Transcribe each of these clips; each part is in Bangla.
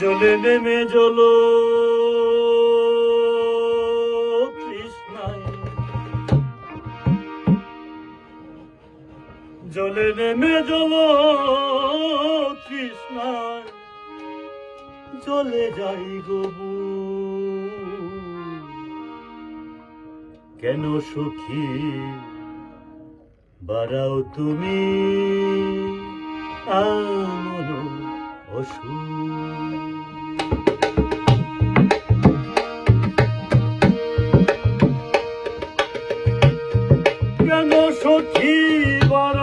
জলে নেমে জল। জলে নেমে জল কৃষ্ণ জলে যাই গবু। কেন সুখী, বাড়াও তুমি? আম অসুর সখী বড়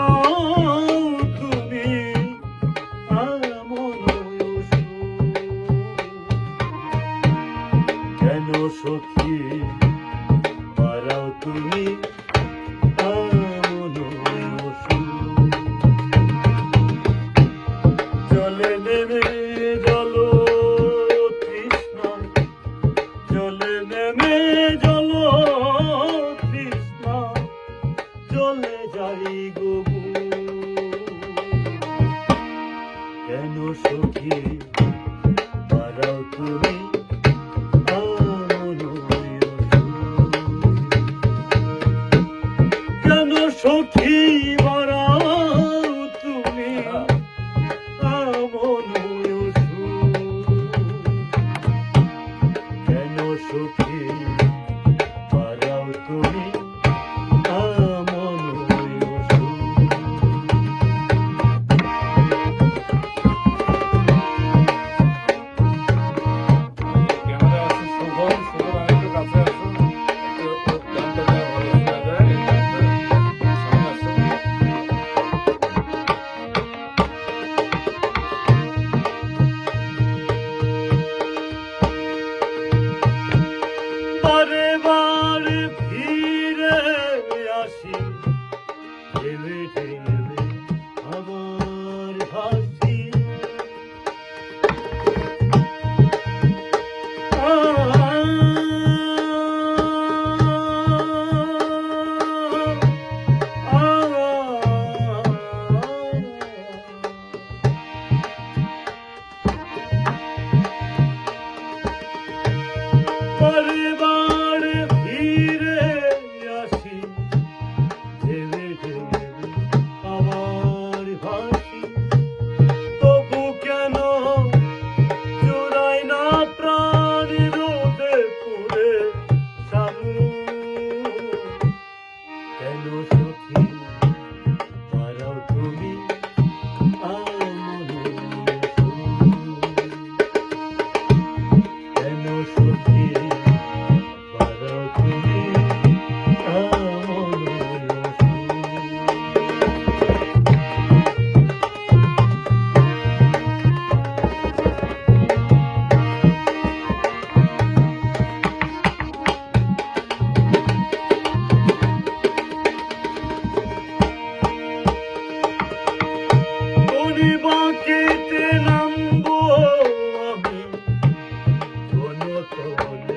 Oh,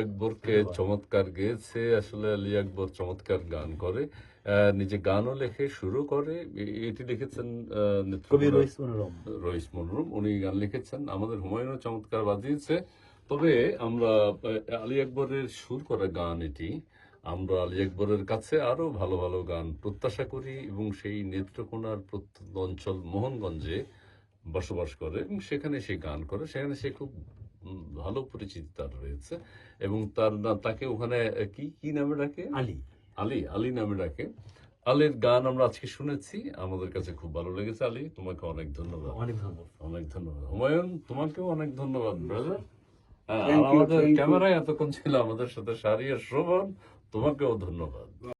আকবরকে চমৎকার গেয়েছে। আসলে আলী আকবর চমৎকার গান করে নিজে গানও লেখে শুরু করে। এটি লিখেছেন রইস মনোরম। উনি গান লিখেছেন। আমাদের হুমায়ুনও চমৎকার বাজিয়েছে। তবে আমরা আলী আকবরের সুর করা গান এটি। আমরা আলী আকবরের কাছে আরও ভালো ভালো গান প্রত্যাশা করি এবং সেই নেত্রকোনার প্রত্যন্ত অঞ্চল মোহনগঞ্জে বসবাস করে এবং সেখানে সে গান করে। সেখানে সে খুব ভালো পরিচিতি তার রয়েছে। এবং তার তাকে ওখানে কি কি নামে ডাকে? আলী। আলী আলী নামে ডাকে। আলীর গান আমরা আজকে শুনেছি। আমাদের কাছে খুব ভালো লেগেছে আলী। তোমাকে অনেক ধন্যবাদ। অনেক ধন্যবাদ। অনেক ধন্যবাদ। হুমায়ুন তোমাকেও অনেক ধন্যবাদ ব্রাদার আমাদের ক্যামেরায় এতক্ষণ ছিল আমাদের সাথে সারিয়া শ্রবণ। তোমাকেও ধন্যবাদ।